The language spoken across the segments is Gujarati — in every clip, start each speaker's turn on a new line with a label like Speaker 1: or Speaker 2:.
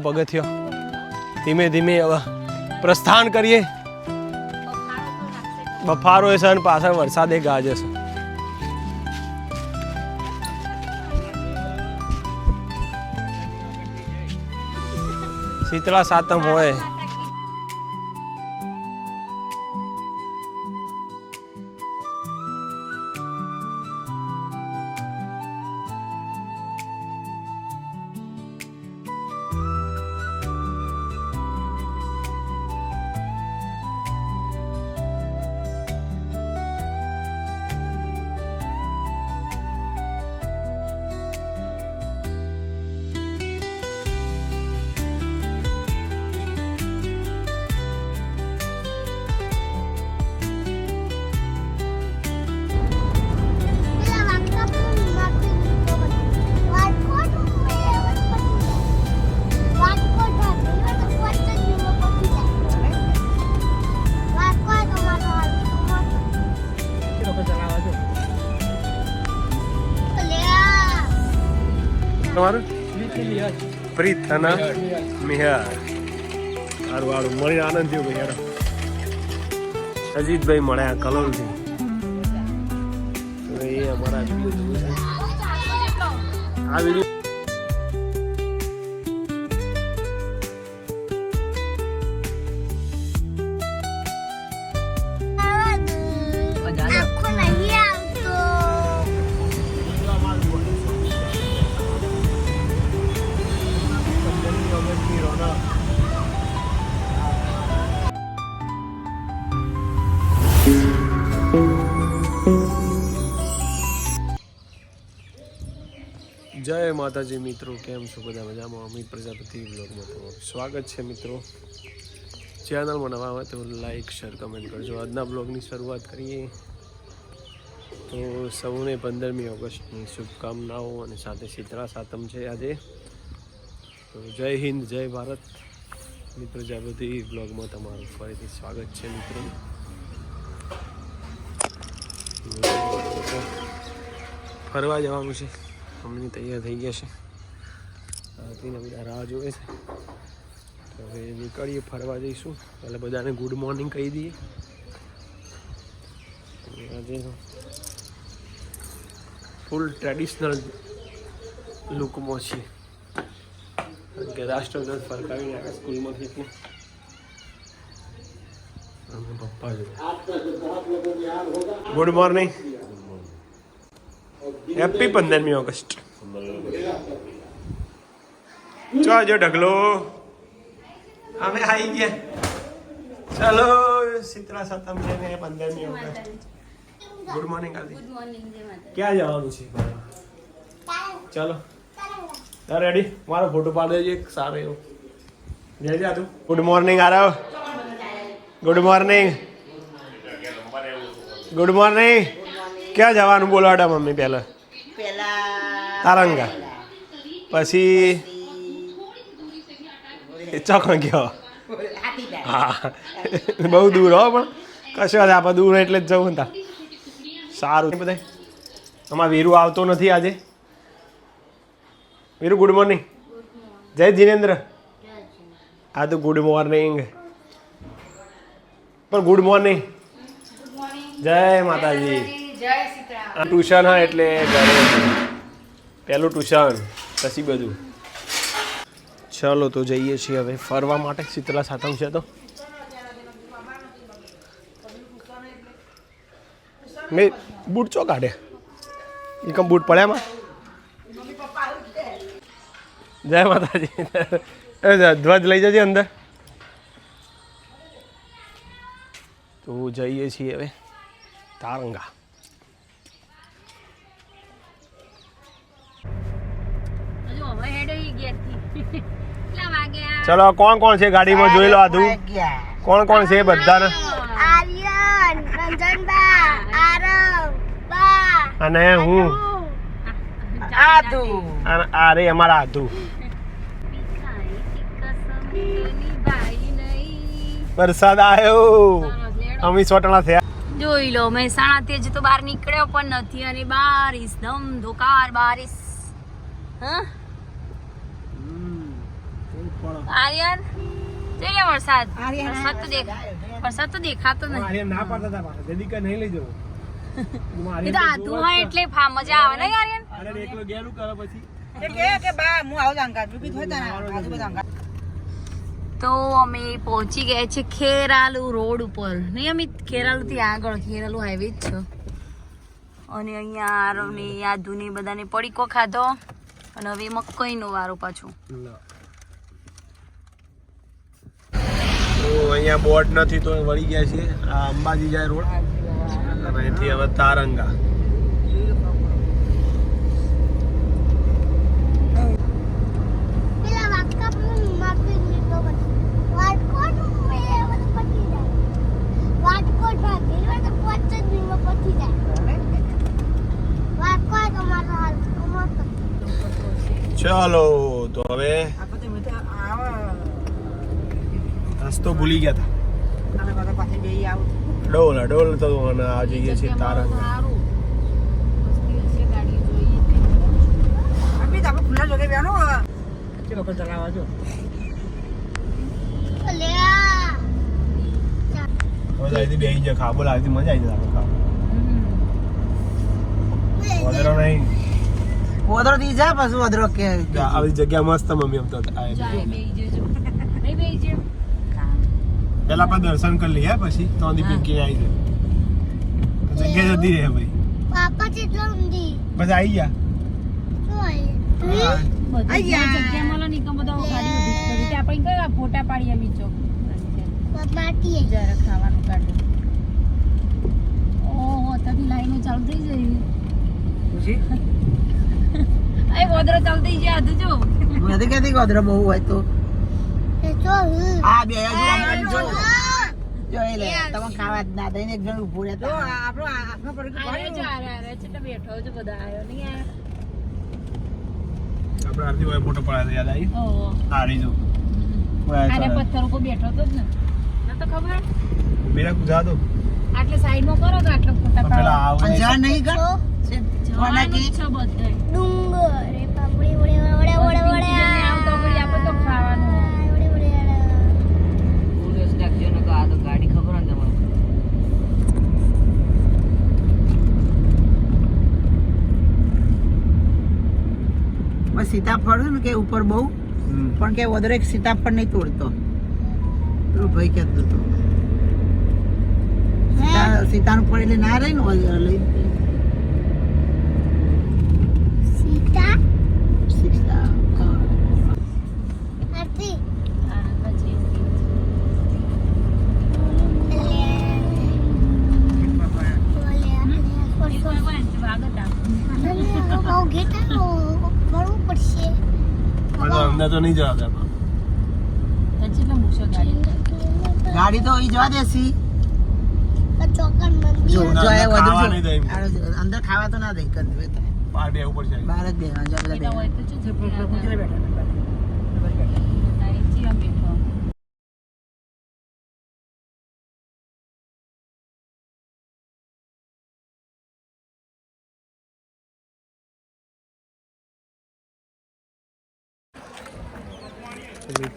Speaker 1: પગથિયો. ધીમે ધીમે હવે પ્રસ્થાન કરીએ. બફારો છે અને પાછળ વરસાદે ગાજે છે શીતળા સાતમ હોય. પ્રીત અને મિહાર. સારું સારું મળી આનંદ થયો ભાઈ યાર અજીતભાઈ મળ્યા કલોલથી. એ અમારા આ વીડિયો જય માતાજી મિત્રો, કેમ છો બધા મજામાં? અમિત પ્રજાપતિ બ્લોગમાં તો સ્વાગત છે મિત્રો. ચેનલમાં નવા હોય તો લાઈક, શેર, કમેન્ટ કરજો. આજના બ્લોગની શરૂઆત કરીએ. તો સૌને પંદરમી ઓગસ્ટની શુભકામનાઓ અને સાથે શીતળા સાતમ છે આજે. તો જય હિન્દ, જય ભારત. અમિત પ્રજાપતિ બ્લોગમાં તમારું ફરીથી સ્વાગત છે મિત્રો. ફરવા જવાનું છે. અમને તૈયાર થઈ ગયા છે. રાત્રિના બધા રાહ જોવે છે. તો હવે નીકળીએ, ફરવા જઈશું. એટલે બધાને ગુડ મોર્નિંગ કહી દઈએ. આજે ફૂલ ટ્રેડિશનલ લુકમાં છીએ. કારણ કે રાષ્ટ્રધ્વજ ફરકાવીને આવ્યા સ્કૂલમાંથી એટલે. અમે પપ્પા ગુડ મોર્નિંગ હેપી પંદરમી ઓગસ્ટ. ચો જો ઢગલો. અમે આવી ગયા. ચલો સિત્રા સતમ છે ને પંદરમી ઓગસ્ટ. ગુડ મોર્નિંગ આદિ ક્યાં જવાનું છે? ચલો. રેડી મારો ફોટો પાડ દેજો એક સારો એવો. જય જા તું. Good morning Aarav good morning good morning ક્યાં જવાનું બોલાવડા મમ્મી પહેલા?
Speaker 2: પેલા
Speaker 1: તારંગા પછી ચોકણ ગયો હા બહુ દૂર હો પણ કશો આપણે દૂર એટલે જ જવું તા સારું બધા આમાં વીરુ આવતો નથી આજે વીરુ ગુડ મોર્નિંગ જય જીનેન્દ્ર આ તો ગુડ મોર્નિંગ પણ ગુડ મોર્નિંગ જય માતાજી આ ટ્યુશન હા એટલે ઘરે પહેલું ટ્યુશન પછી બધું. ચાલો તો જઈએ છીએ હવે ફરવા માટે. શીતલા સાતમ છે તો. મેં બૂટ ચો કાઢે? એકમ કમ બૂટ પડ્યા જય માતાજી. ધ્વજ લઈ જજે અંદર. તો જઈએ છીએ હવે. તારંગા.
Speaker 3: હવે હેડે ઈ ઘેરથી. કેટલા વાગ્યા?
Speaker 1: ચલો કોણ કોણ છે ગાડીમાં? જોઈ લો આધુ કોણ કોણ છે બધાને?
Speaker 4: આર્યન રંજનબા આરવ બા
Speaker 1: અને હું.
Speaker 2: આધુ
Speaker 1: અને આ રે અમારા આધુ. વરસાદ આવ્યો. અમી સોટણા થયા.
Speaker 3: જોઈ લો મહેસાણા જ તો બહાર નીકળ્યો પણ નથી અને બારીશ ધમધોકાર બારીશ. હા? આર્યન જોઈએ વરસાદ. વરસાદ તો દેખ વરસાદ તો દેખાતો નહીં.
Speaker 1: આર્યન ના પાડતા હતા પાછા જલ્દી નહીં લઈ જવું.
Speaker 3: એ તો આધું હોય એટલે ફા મજા આવે ને આર્યન?
Speaker 1: અરે એકલો ગેરું કરે પછી.
Speaker 2: એ કે કે બા હું આવું જાંગા બીબી થોય તારા આજુ બધા
Speaker 3: તો અમે પહોંચી ગયા છે ખેરાલુ રોડ ઉપર. નહીં અમે ખેરાલુ થી આગળ ખેરાલુ હાઈવે જ છે. અને અહીંયા આરવને યાદુને બધાને પડીકો ખાધો. અને હવે મકઈનો વારો પાછું.
Speaker 1: તો અહીંયા બોટ નથી તો વળી ગયા છીએ. આ અંબાજી જાય રોડ. અને અહીંથી હવે તારંગા. ચાલો તો હવે
Speaker 2: આ બધું મેં આવા
Speaker 1: રસ્તો ભૂલી ગયા હતા
Speaker 2: આને બધા પાછી બેહી આવું
Speaker 1: ડોલ ડોલ તો આ જઈએ છીએ તારંગા
Speaker 2: આપી તો આપણે ખુલ્લા જોગે બેનો કે લોકો ચલાવવા જો?
Speaker 4: લે આ
Speaker 1: હવે અહીંથી બેસી જાય ખાબો લાગતી મજા આવી જાય વધારે નહીં.
Speaker 2: ઓદરો દી જા પાછું ઓદરો કે
Speaker 1: આવી જગ્યા મસ્ત મમ્મી આમ તો પેલા આપણે દર્શન કરી લઈએ પછી તો પિંકી આવી જાય. જગ્યા જતી રહે ભાઈ.
Speaker 4: પાપા ચેટલો ઊંધી.
Speaker 1: બસ આવી ગયા?
Speaker 3: ફોટા પાડીએ જરા ખાવાનું કાઢ્યું ઓહો તબી લાઈનો ચાલુ થઈ જઈ
Speaker 2: ખુશી
Speaker 3: એ વોદરો ચાલુ થઈ ગયા જો.
Speaker 2: કે બહુ હોય તો
Speaker 4: તો?
Speaker 2: આ બે જો જો જોઈ લે તમે ખાવા જ. ના એક જણ ઊભું રહે તો આપણો આંખમાં પડી
Speaker 3: આરે આરે આરે છેટા બેઠો છે બધા. આયો નહીં આયો
Speaker 1: આપણે આરતી હોય ફોટો પડાય યાદ આવી
Speaker 3: ઓહો
Speaker 1: હારી જો
Speaker 3: આરે પથ્થર ઉપર બેઠો તો જ ને ન તો ખબર
Speaker 1: મેરા દો
Speaker 3: આટલે સાઈડમાં કરો તો આટલે ફોટા પાડો
Speaker 2: નહીં કર
Speaker 3: છે
Speaker 4: ડુંગર એ પાપડી વડે વડે વડે વડે
Speaker 3: આમ તો ઘડી આપણે તો ખાવાનું
Speaker 4: વડે વડે
Speaker 2: ગાડી ખબર ને તમારે બસ સીતાફળ ને કે ઉપર બહુ પણ કે વધારે એક સીતાફળ નહીં તોડતો. પેલો ભાઈ કહેતો હતો. સીતા સીતાનું ફળ એટલે ના રહી ને લઈ
Speaker 4: સીતા
Speaker 2: સીતાફળ.
Speaker 4: આરતી
Speaker 3: હા, પછી
Speaker 4: લે બોલે
Speaker 3: એ કોઈ કોઈ સ્વાગત આપો
Speaker 4: બહુ ઘેટા ભરવું પડશે
Speaker 1: આ તો નહીં જવા દે આપણે.
Speaker 3: પછી તો મૂકશો ગાડી
Speaker 2: ગાડી તો ઈ જવા દેસી જો જો એ
Speaker 1: અંદર
Speaker 2: વધુ
Speaker 1: ખાવા
Speaker 2: અંદર તો ના દે કદ બે
Speaker 1: બહાર બે ઉપર છે
Speaker 2: બહાર જ બે બધા
Speaker 3: બેઠા.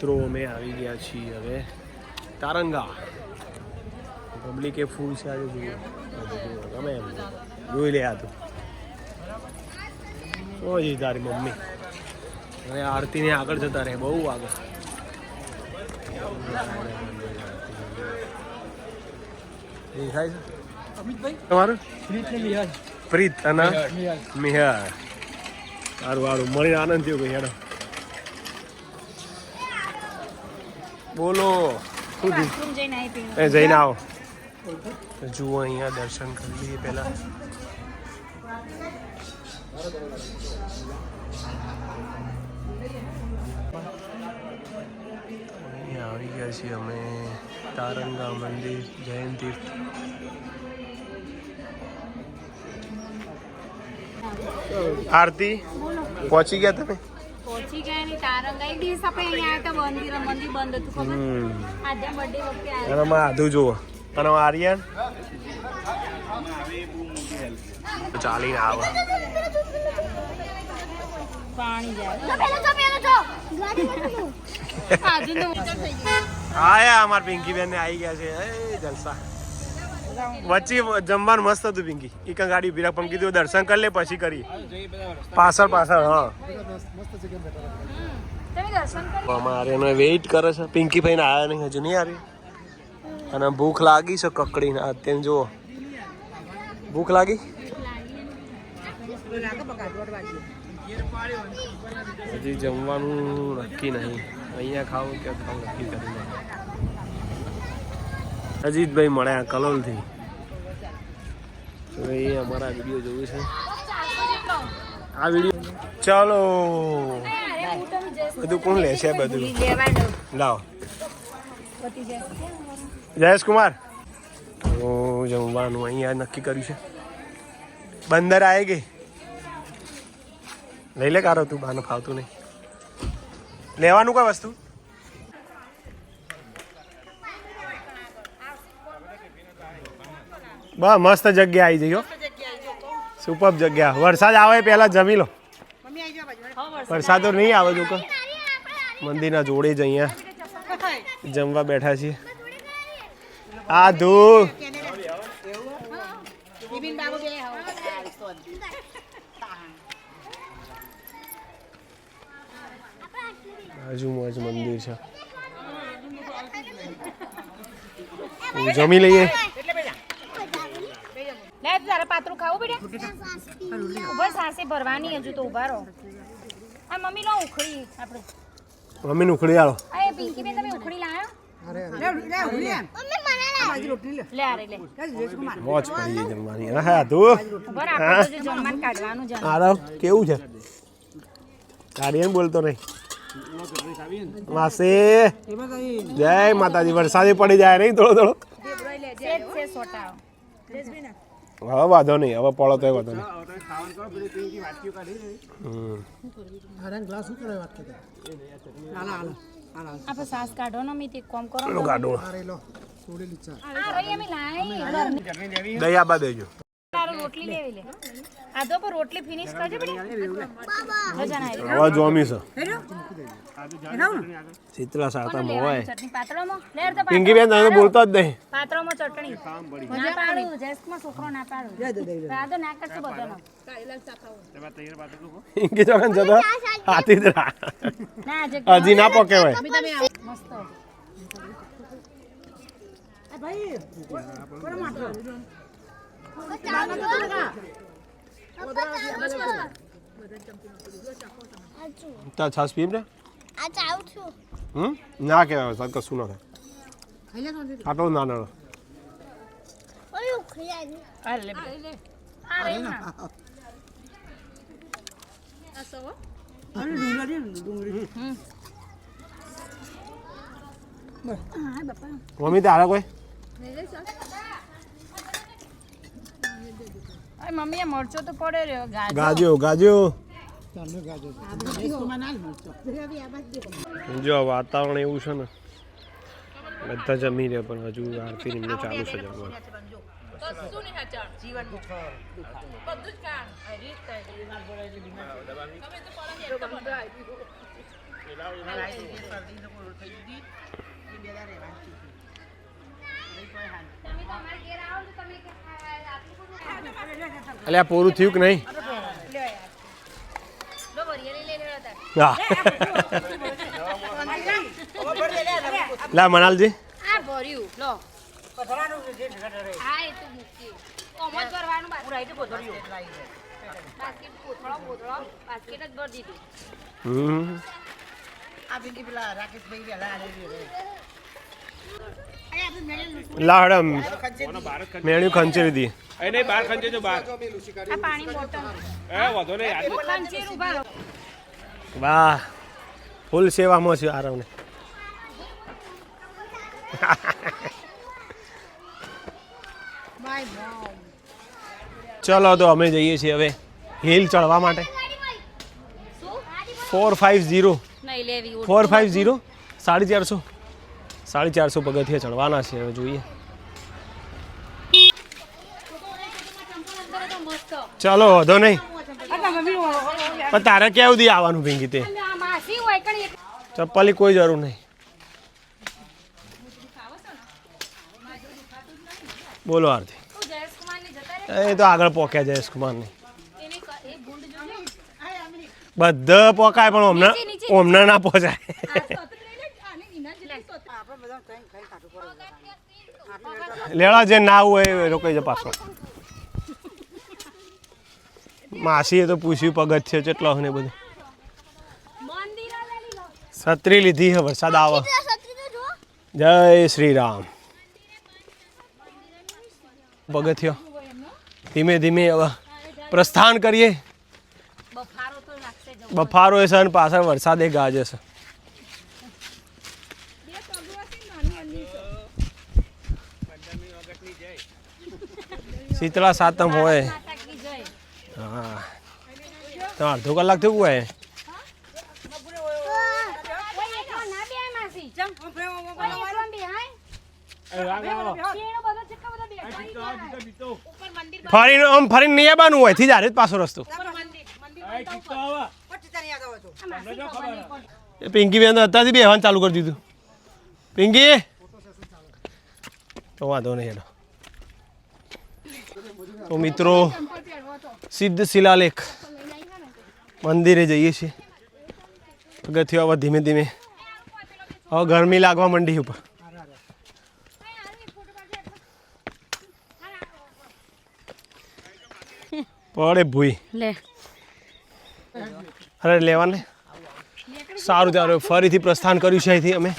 Speaker 1: મિત્રો અમે આવી ગયા છીએ હવે તારંગા. પબ્લિકે ફૂલ છે આજે ગમે એમ જોઈ લે આ તો. ઓજી તારી મમ્મી. હવે આરતીને આગળ જતા રહે બહુ આગળ. દેખાય છે? તમારું? પ્રીત અને મિહાર સારું સારું મળીને આનંદ થયો ભાઈ હેડો. બોલો. એ જઈને આવો. જુઓ અહીંયા દર્શન કરી લઈએ પહેલા. અહીંયા આવી ગયા છીએ અમે. તારંગા મંદિર જૈન તીર્થ આરતી પહોંચી ગયા તમે?
Speaker 3: પહોંચી ગયા ની તારંગ એક દિવસ આપણે અહીંયા આવ્યા મંદિર મંદિર બંધ હતું ખબર? આજે બર્થડે વખતે આવ્યા
Speaker 1: અને માં આધું જુઓ. અને આર્યન? ચાલીને આવે.
Speaker 3: પાણી જાય.
Speaker 1: આયા અમાર પિંકી બેન ને આવી ગયા છે. એ જલસા. વચ્ચે જમવાનું મસ્ત હતું પિંકી. એક ગાડી ઊભી પણ કીધું દર્શન કરી લે પછી કરી. પાછળ પાછળ હા. અમારે એનો વેઇટ કરે છે. પિંકી ભાઈ ને આયા નહીં હજુ નહીં આવી અને ભૂખ લાગી છે કકડીને. અત્યારે જુઓ. ભૂખ લાગી? હજી જમવાનું નક્કી નહીં. અહીંયા ખાવું કે ખાવું નક્કી કરી અજીતભાઈ મળ્યા કલોલથી. એ અમારા વીડિયો જોયું છે. આ વીડિયો ચાલો. બધું કોણ લે છે બધું? લાવો. જયેશ કુમાર. તો જમવાનું અહીંયા નક્કી કર્યું છે. બંદર આવી ગઈ. લઈ લે કારો તું બાને ફાવતું નહીં. લેવાનું કઈ વસ્તુ? બસ મસ્ત જગ્યા આવી જઈ સુપર જગ્યા. વરસાદ આવે પહેલા જમી લો. વરસાદ તો નહીં આવે જો કે. મંદિરના જોડે જ અહીંયા જમવા બેઠા છીએ. આ ધૂ
Speaker 2: બિપિન બાબુ બે
Speaker 1: બાજુમાં જ મંદિર છે. તો જમી લઈએ.
Speaker 3: લે તારે પાતળું ખાવું બેટા ઊભા સાસે ભરવાની હજુ તો ઊભા રહો. આ મમ્મી લો ઉખડી આપણે
Speaker 1: મમ્મીને ઉખડી આલો.
Speaker 3: અરે પિંકી બેન તમે ઉખડી લાયો? લે આરે લે.
Speaker 1: મોજ પડી જમવાની. હા હા તું.
Speaker 3: ઊભા આપણે તો જમવાનું કાઢવાનું જ
Speaker 1: આરવ કેવું છે? ગાડીએ બોલતો નહીં. માસી જય માતાજી. વરસાદ પડી જાય નહીં થોડો થોડો હવે વાંધો નહીં હવે પડો તો વાંધો નહીં. હમ.
Speaker 3: આપણે સાસ કાઢો ને મી તે કોમ કરો.
Speaker 1: કાઢો. આબા દેજો
Speaker 3: તારો રોટલી લેવી લે. આ તો પર રોટલી ફિનિશ કરજે બેટા. ભજન
Speaker 1: જોમી છે. શીતળા સાતામાં હોય.
Speaker 3: ચટણી? પાતળોમાં લે અર્ધ પાતળો.
Speaker 1: પિંકી બેન તમે તો જ નહીં.
Speaker 3: પાત્રોમાં ચટણી. ના પાડું. જેસમાં છોકરો ના પાડું. દાદો ના કરશું બધાનો.
Speaker 1: પિંકી ચોકન જતો હાથી જ રા.
Speaker 3: ના આજે
Speaker 1: હજી ના પોકે હોય.
Speaker 3: મસ્ત.
Speaker 1: તાર છાસ પીમ ને? હમ? ના કહેવાય વરસાદ કશું ના થાય આટલો ના નડો
Speaker 4: ઓય ઉખડ્યા ની
Speaker 3: અરે લે આ રહી ના
Speaker 1: મમ્મી, તારા કોઈ?
Speaker 3: મમ્મી એ મરચો તો પડે રહ્યો ગાજો
Speaker 1: ગાજ્યો જો વાતાવરણ એવું છે ને બધા જમી રહ્યા પણ હજુ આરતી નિમને ચાલુ છે જમવાનું એટલે આ પૂરું થયું કે નહીં? લા મનાલજી.
Speaker 3: આ ભર્યું લો હા મેણ્યું તો દી. કોથળો કોથળો બાસ્કેટ જ ભરી
Speaker 1: હમ
Speaker 2: આ પાણી બોટલ. એ વધો આલેલી
Speaker 1: યાર. ખંચેરી
Speaker 3: ખંચેર ઊભા
Speaker 1: વાહ. ફૂલ સેવામાં છે આરવને. ચલો તો અમે જઈએ છીએ હવે હિલ ચડવા માટે. Four five zero. Four five zero? Sari ચારસો. સાડી ચારસો પગથિયા ચડવાના છે હવે જોઈએ. ચાલો વાંધો નહીં. પણ તારે ક્યાં સુધી આવવાનું ભીંગી તે? ચપ્પલની કોઈ જરૂર નહીં. બોલો આરતી.
Speaker 3: ની
Speaker 1: એ તો આગળ પોક્યા
Speaker 3: જોજે
Speaker 1: બધા પોકાય પણ ઓમના
Speaker 3: નીચે.
Speaker 1: ના પહોંચાય લેવા જે ના હોય રોકાઈ જાય પાછો. માસીએ તો પૂછ્યું પગથ છે કેટલો ને બધું. છત્રી લીધી છે વરસાદ આવે. જય શ્રી રામ પગથિયો. ધીમે ધીમે હવે પ્રસ્થાન કરીએ.
Speaker 3: બફારો
Speaker 1: એ અને પાછળ વરસાદે ગાજે છે. શીતળા સાતમ હોય. હા. તો અડધો કલાક થયું હોય. ફરીને આમ ફરીને નહીં આવવાનું હોયથી જ પાછો રસ્તો. પિંકી બેન તો અત્યારથી બેહવાનું ચાલુ કરી દીધું. પિંકી? તો વાંધો નહીં હેડો. તો મિત્રો સિદ્ધ શિલાલેખ મંદિરે જઈએ છીએ. પગથિયું હવે ધીમે ધીમે. હવે ગરમી લાગવા માંડી ઉપર. પડે ભૂઈ.
Speaker 3: લે.
Speaker 1: અરે લેવાને સારું ત્યારે ફરીથી પ્રસ્થાન કર્યું છે અહીંથી અમે.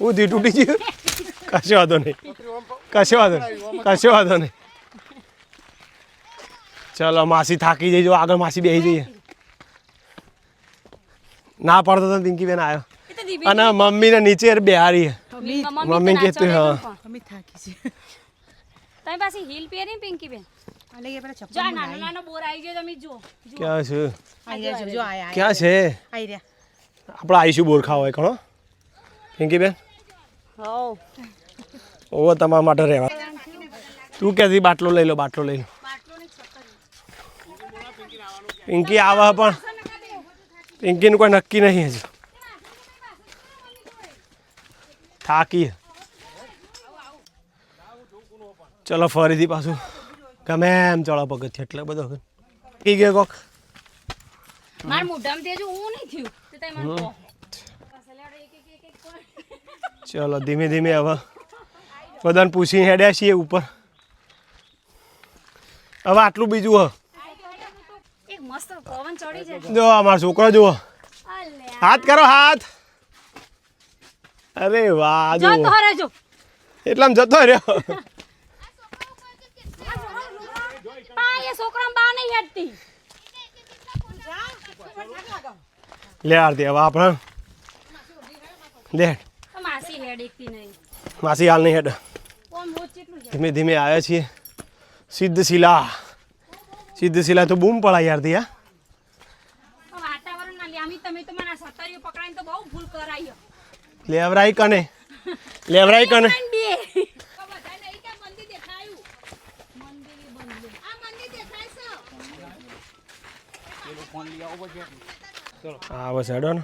Speaker 1: ઉધી તૂટી ગયું. કશો વાંધો નહીં. કશો વાંધો નહીં. કશો વાંધો નહીં. ચલો માસી થાકી જઈજો આગળ માસી બેસી જઈએ. ના પડતો તો પિંકીબેન આવ્યો
Speaker 3: અને મમ્મી ને
Speaker 1: અને મમ્મીને નીચે બેહારી મમ્મી કહેતી, હા.
Speaker 2: મમ્મી થાકી છે.
Speaker 3: તમે પાસે હીલ પહેરી પિંકી બેન
Speaker 2: અલે એ પેલા ચપ્પલ
Speaker 3: નાનો નાનો બોર આવી ગયો તમે જુઓ. જુઓ.
Speaker 1: ક્યાં છે?
Speaker 2: આઈ રહ્યા જો, જો આયા
Speaker 1: ક્યાં છે?
Speaker 2: આઈ રહ્યા.
Speaker 1: આપણે આવીશું બોરખા હોય કણો પિંકીબેન?
Speaker 3: હઉ.
Speaker 1: ઓ તમારા માટે રહેવા. તું ક્યાંથી બાટલો લઈ લો બાટલો લઈ લો. પિંકી આવે પણ પિંકીનું કોઈ નક્કી નહીં હજુ. થાકી ચલો ફરીથી પાછું. ગમે એમ ચલો છે એટલે બધો કી ગયો કોક?
Speaker 3: માર મોઢામાં નહીં થયું. તે મને?
Speaker 1: ચલો ધીમે ધીમે હવે બધાને પૂછીને હેડ્યા છીએ ઉપર. હવે આટલું બીજું હ. જો અમારો છોકરો જુઓ. હાથ કરો હાથ. અરે વાહ
Speaker 3: જો એટલે આમ
Speaker 1: એટલામ જતો રહ્યો. લે આરતી હવે આપણે. લે.
Speaker 3: માસી હેડ એકતી નહીં.
Speaker 1: માસી હાલ નહીં હેડ. ધીમે ધીમે આવ્યા છીએ. સિદ્ધ સિદ્ધશિલા સિદ્ધ શિલા તો બૂમ
Speaker 3: પડા તો ભૂલ કરાઈ
Speaker 1: લેવરાઈ કને? લેવરાઈ કને? હા બસ હેડો ને.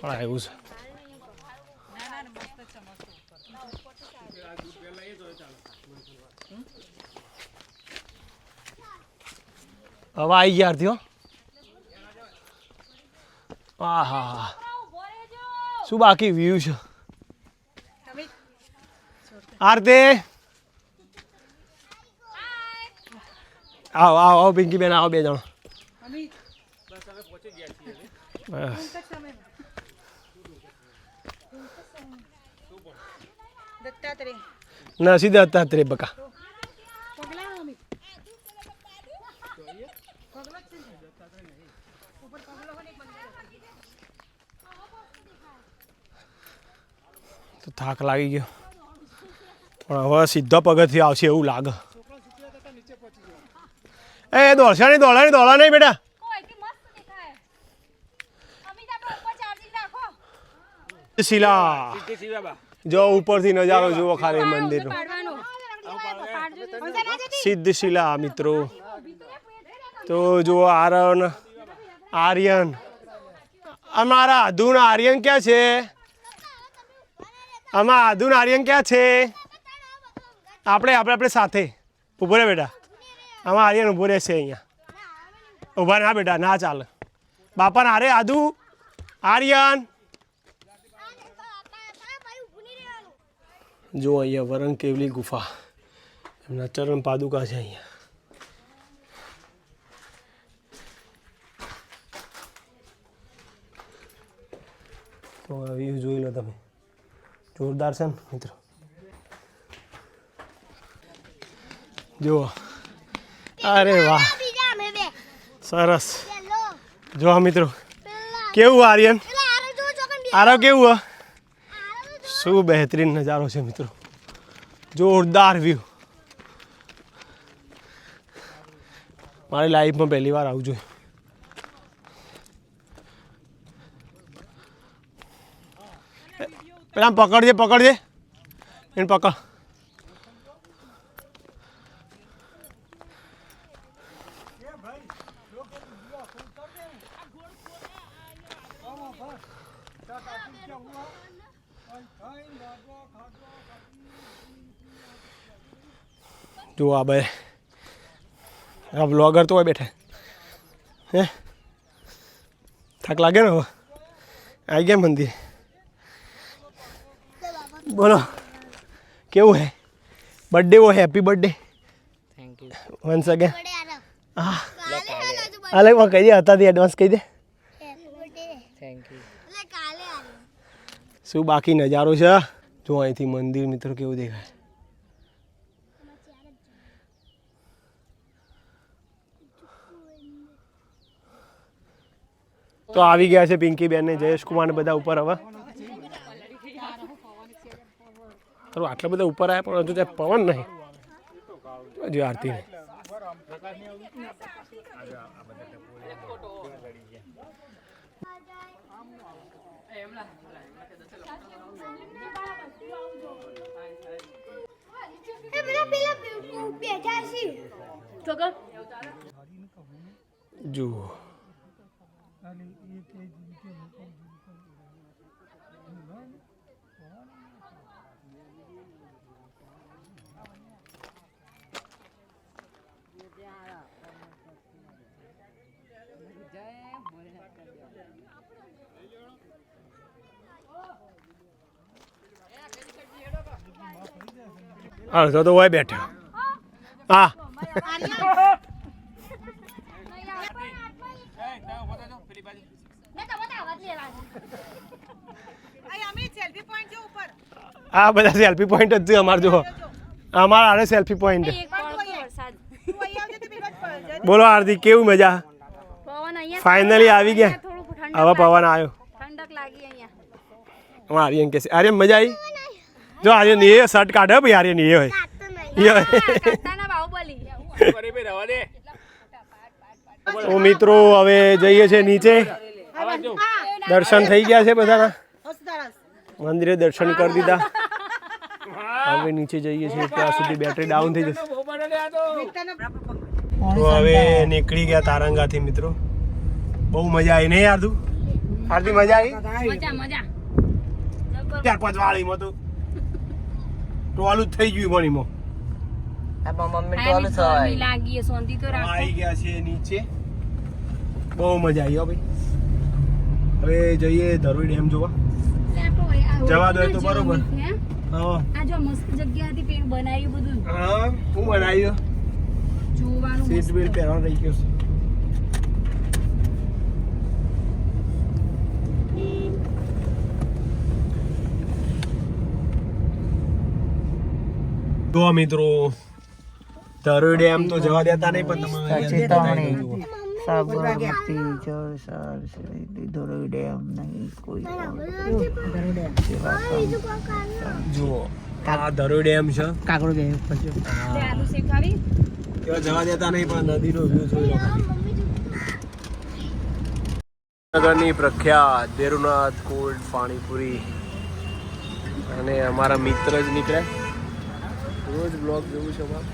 Speaker 1: પણ આવ્યું છે. હવે આવી ગયા અર્ધ્યો હો. હા શું બાકી વ્યૂ છે? આરતી. આવો આવો આવો પિંકી બેન આવો બે જણ.
Speaker 2: દત્તાત્રેય.
Speaker 1: ના સીધા હતા બકા. તો થાક લાગી ગયો પણ હવે સીધો પગથી આવશે એવું લાગે એ દોડશે નહીં દોડા નહીં દોડા નહીં બેટા
Speaker 3: કોઈ કે મસ્ત દેખાય અમિત આપણે ઉપર ચાર્જિંગ રાખો
Speaker 1: શિલા જો ઉપરથી નજારો જુઓ ખાલી
Speaker 3: તો.
Speaker 1: સિદ્ધ શિલા મિત્રો તો જુઓ આરન આર્યન અમારા આધુન આર્યન ક્યાં છે આમાં આદુ આર્યન ક્યાં છે? આપણે આપણે આપણે સાથે. ઊભો રહે બેટા. આમાં આર્યન ઊભો રહે છે અહીંયા. ઊભા ના બેટા, ના ચાલે. બાપા, ના આદુ. આર્યન. જો અહીંયા વરંગ કેવલી ગુફા. એમના ચરણ પાદુકા છે અહીંયા. તો આ વ્યૂ જોઈ લો તમે. જોરદાર છે ને મિત્રો જુઓ અરે વાહ
Speaker 4: બીજા અમે બે
Speaker 1: સરસ
Speaker 4: પેલો
Speaker 1: જો મિત્રો
Speaker 4: પેલા
Speaker 1: કેવું આર્યન
Speaker 4: પેલા આરો જો ચોકન બે
Speaker 1: આરો કેવું હ
Speaker 4: આરો જો
Speaker 1: શું બહેતરીન નજારો છે મિત્રો જોરદાર વ્યૂ મારી લાઈફમાં પહેલી વાર આવું જોઈએ પેલા આમ પકડજે પકડજે એને પકડ જો આ બે આ બ્લોગર તો હોય બેઠા હે થાક લાગે ને હવે આવી ગયા મંદિર બોલો કેવું હે બર્થડે વો happy birthday
Speaker 2: thank you
Speaker 1: once again
Speaker 4: પડે આરો
Speaker 1: હા
Speaker 4: કાલે આનો જો
Speaker 1: અલે માં કહી દે હતાથી એડવાન્સ કહી દે
Speaker 4: બર્થડે
Speaker 2: થેન્ક યુ
Speaker 4: એટલે કાલે આનો
Speaker 1: શું બાકી નજારો છે જો અહીંથી મંદિર મિત્રો કેવું દેખાય તો આવી ગયા છે પિંકી બેન ને જયેશ કુમાર ને બધા ઉપર હવે તારું આટલા બધા ઉપર આવ્યા પણ હજુ ત્યાં પવન નહીં. હજુ આરતી નહીં.
Speaker 4: એ પેલા પેલા બેઠા છે.
Speaker 1: જુઓ. અડધો તો હોય બેઠા. હા. આ બધા સેલ્ફી પોઈન્ટ જ છે અમારે જો અમારા આને સેલ્ફી પોઈન્ટ બોલો આરતી કેવું મજા? ફાઇનલી આવી ગયા. હવે પવન આવ્યો.
Speaker 3: ઠંડક લાગી અહીંયા.
Speaker 1: આર્યન કે છે. આર્યન મજા આવી જો આર્યન એ શર્ટ કાઢે ભાઈ આર્યન એ હોય.
Speaker 4: નહીં.
Speaker 1: એ હોય તો મિત્રો હવે જઈએ છે નીચે. દર્શન થઈ ગયા છે બધાના. મંદિરે દર્શન કરી દીધા. હવે નીચે જઈએ છીએ ત્યાં સુધી બેટરી ડાઉન થઈ જશે. તો હવે નીકળી ગયા તારંગાથી મિત્રો. બહુ મજા આવી નહીં યાર તું? આરતી મજા આવી?
Speaker 3: મજા મજા.
Speaker 1: ચાર પાંચ વાળીમાં તો. ટોલું જ થઈ ગયું મણીમાં
Speaker 2: આ મમ્મી
Speaker 3: લાગી તો રાખો.
Speaker 1: આવી ગયા છે નીચે. બહુ મજા આવી હો ભાઈ. હવે જઈએ ધરોઈ ડેમ જોવા. જવા દો તો બરોબર.
Speaker 3: હા? આ જો મસ્ત જગ્યા હતી પેલું બનાવ્યું બધું.
Speaker 1: હા હું બનાવ્યો?
Speaker 3: જોવાનું
Speaker 1: સીટ. બેલ્ટ પહેરવાનું રહી ગયો છે. જો મિત્રો. ધરોઈ ડેમ તો જવા દેતા નહીં પણ તમે
Speaker 2: ચેતવણી. સાબરમતી જળસાર શહીદી ધોરઈ ડેમ નહીં કોઈ
Speaker 1: જુઓ આ ધરોઈ ડેમ છે.
Speaker 2: કાકડો ઉપર જો
Speaker 1: જવા દેતા નહીં પણ નદીનો વ્યૂ જોઈ નગરની પ્રખ્યાત દેરુનાથ કોલ્ડ પાણીપુરી. અને અમારા મિત્ર જ નીકળ્યા રોજ બ્લોગ જોવું છે અમારે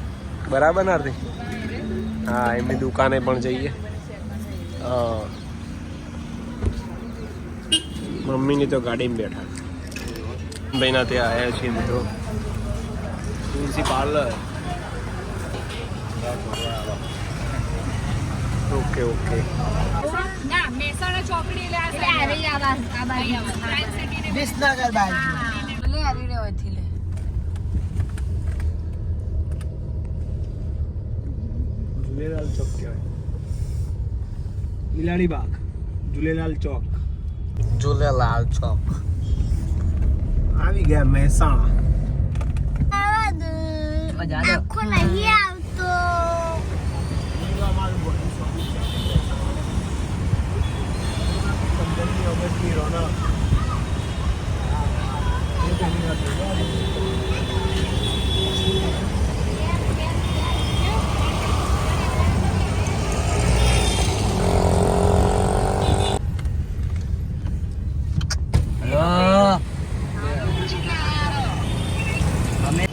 Speaker 1: બરાબર ને હાર્દિક? હા એમની દુકાને પણ જઈએ. હા મમ્મીની તો ગાડીમાં બેઠા ભાઈના ત્યાં આવ્યા છીએ મિત્રો Tulsi parlour. Okay okay.
Speaker 2: Visnagar બાજુ.
Speaker 3: લે હરી રે હોયથી લે
Speaker 1: ઝૂલેલાલ ચોક કહેવાય મિલાડી બાગ ઝૂલેલાલ ચોક
Speaker 2: ઝૂલેલાલ ચોક
Speaker 1: આવી ગયા મહેસાણા
Speaker 4: આવા દે.
Speaker 2: મજા આવે
Speaker 4: આખો નહીં આવતો
Speaker 2: હેલો અમે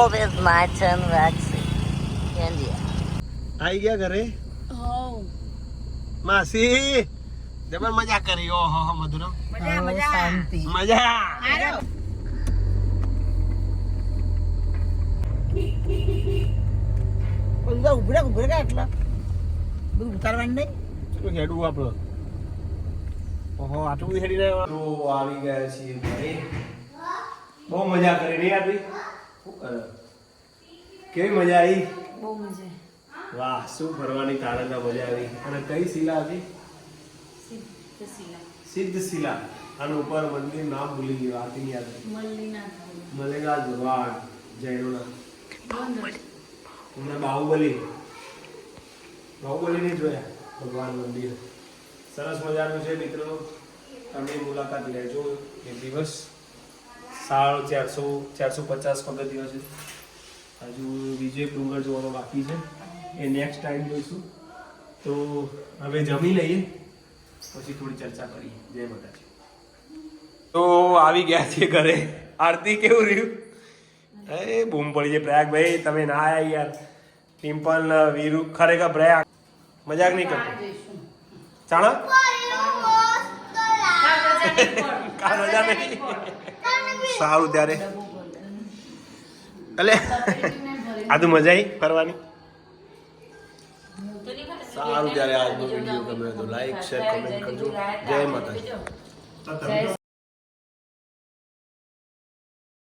Speaker 2: COVID turn, Roxy. India.
Speaker 1: આવી ગયા ઘરે? માસી જબર મજા કરી. ઓહો હો મધુરમ.
Speaker 2: મજા મજા. શાંતિ.
Speaker 1: મજા.
Speaker 2: બધું ઉભરા ઉભરા આટલા? એટલા બધું ઉતારવાનું નહીં?
Speaker 1: શું હેડવું આપણો ઓહો આટલું બધું હેડી રહ્યા? તો આવી ગયા છીએ ઘરે. બહુ મજા કરી નહીં આપી? કેવી મજા આવી?
Speaker 3: બહુ મજા
Speaker 1: વાહ શું ફરવાની તારંગા મજા આવી. અને કઈ શિલા હતી? સિદ્ધ શિલા. અને ઉપર મંદિર નામ ભૂલી ગયું આથી યાદ. મલેગા દુર્વાડ જૈનોના. એમના બાહુબલી. બાહુબલી ને જોયા ભગવાન મંદિર. સરસ મજાનું છે મિત્રો. તમે મુલાકાત લેજો એક દિવસ. સાડ ચારસો ચારસો પચાસ પગથિયો છે. હજુ બીજો એક ડુંગર જોવાનો બાકી છે. એ નેક્સ્ટ ટાઈમ જોઈશું. તો હવે જમી લઈએ પછી થોડી ચર્ચા કરીએ. જય માતાજી. તો આવી ગયા છે ઘરે. આરતી કેવું રહ્યું? અરે બૂમ પડી છે પ્રયાગ ભાઈ તમે ના આવ્યા યાર. પિમ્પલ વીરુ ખરેખર પ્રયાગ. મજાક નહીં કરતો. ચાણા? કા મજા નહીં. સારું ત્યારે. એટલે આ તો મજા આવી ફરવાની? સારું ત્યારે આજનો વીડિયો. ગમે તો લાઈક શેર કમેન્ટ કરજો. જય માતાજી.